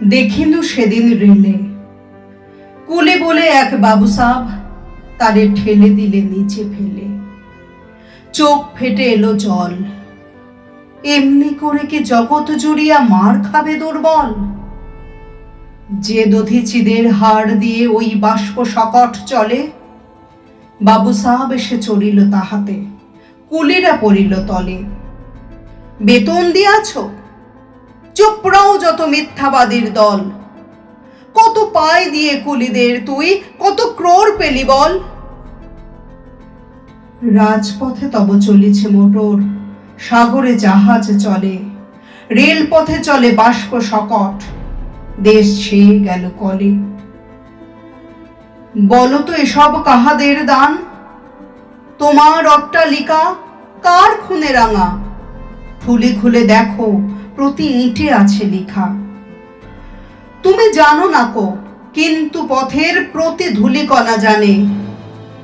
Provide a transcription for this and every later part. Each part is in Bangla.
দেখিনু সেদিন রেলে কুলে বলে এক বাবু সাহ তারে ঠেলে দিলে, নিচে ফেলে। চোখ ফেটে এলো জল। এমনি করে কি জগৎ জুড়িয়া মার খাবে দুর্বল? যে দধিচিদের হাড় দিয়ে ওই বাষ্প সকট চলে, বাবু সাহাব এসে চড়িল তাহাতে, কুলিরা পড়িল তলে। বেতন দিয়াছ? চোপড়াও যত মিথ্যাবাদীর দল। কত পায় দিয়ে কুলিদের তুই, কত ক্রোর পেলি বল। রাজপথে তব চলিছে মোটর, সাগরে জাহাজ চলে, রেলপথে চলে বাষ্প সকট, দেশ ছেয়ে গেল কলে। বলো তো এসব কাহাদের দান? তোমার অট্টালিকা কার খুনে রাঙা? খুলে খুলে দেখো, প্রতি ইঁটে আছে লেখা। তুমি জানো না কো, কিন্তু পথের প্রতি ধূলিকণা জানে।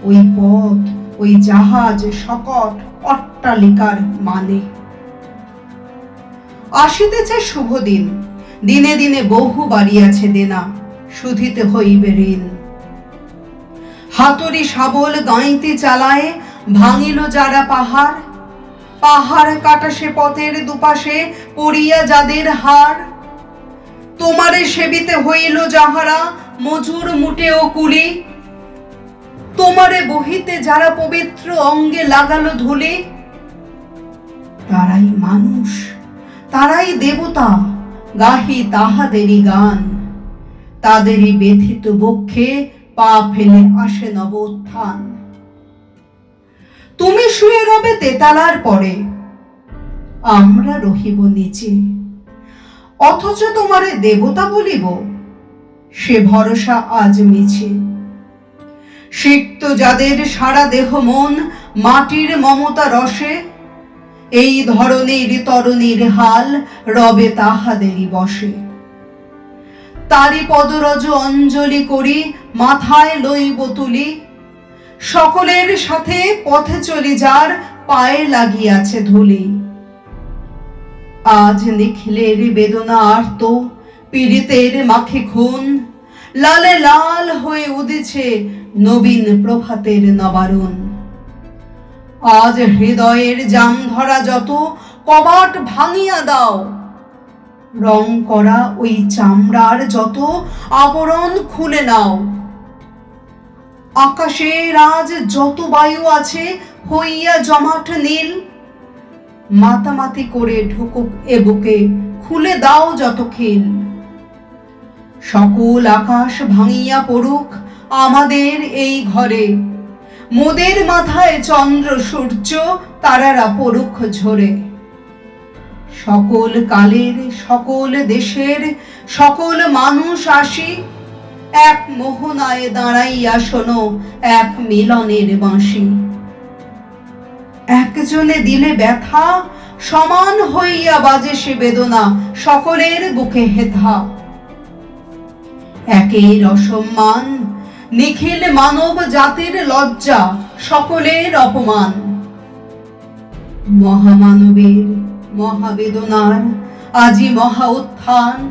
ওই পথ, ওই জাহাজ সকট অট্টালিকার মানে। আসিতেছে শুভ দিন, দিনে দিনে বহু বাড়িয়াছে দেনা শুধিতে হইবে ঋণ। হাতুড়ি শাবল গাঁইতে চালায় ভাঙিল যারা পাহাড় পাহাড় কাটা সে পথের দুপাশে পড়িয়া যাদের হাড় তোমারে সেবিতে হইল যাহারা মজুর মুটে ও কুলি। তোমারে বহিতে যারা পবিত্র অঙ্গে লাগালো ধুলি। তারাই মানুষ, তারাই দেবতা, গাহি তাহাদেরই গান। তাদেরই ব্যথিত বক্ষে পা ফেলে আসে নবোত্থান। তুমি শুয়ে রবে তেতালার পরে। আমরা রহিব নিচে অথচ তোমারে দেবতা বলিব, সে ভরসা আজ মিছে। সিক্ত যাদের সারা দেহ মন মাটির মমতা রসে, এই ধরনের তরণীর হাল রবে তাহাদেরই বসে। তারি পদরজ অঞ্জলি করি, মাথায় লইব তুলি সকলের সাথে পথে চলি যার পায়ে লাগিয়াছে ধুলি। আজ নিখিলের বেদনা আর্ত পীড়িতের মাখে খুন, লালে লাল হয়ে উদিছে নবীন প্রভাতের নবারুণ। আজ হৃদয়ের জাম ধরা যত, কবাট ভাঙিয়া দাও। রং করা ওই চামড়ার যত, আবরণ খুলে নাও। আকাশের আজ যত বায়ু আছে, হইয়া জমাট নীল। মাতামাতি করে ঢুকুক এ বুকে, খুলে দাও যত খিল। সকল আকাশ ভাঙিয়া পড়ুক আমাদের এই ঘরে। মোদের মাথায় চন্দ্র, সূর্য, তারারা পরুক্ষ ঝরে। সকল কালের, সকল দেশের, সকল মানুষ আসি এক মোহনায় দাঁড়াইয়া শোনো এক মিলনের বাঁশি। একজনে দিলে ব্যথা, সমান হইয়া বাজে সে বেদনা, সকলের বুকে হেথা। একের অসম্মান নিখিল মানব জাতির লজ্জা, সকলের অপমান। মহামানবের মহাবেদনার, আজি মহা উত্থান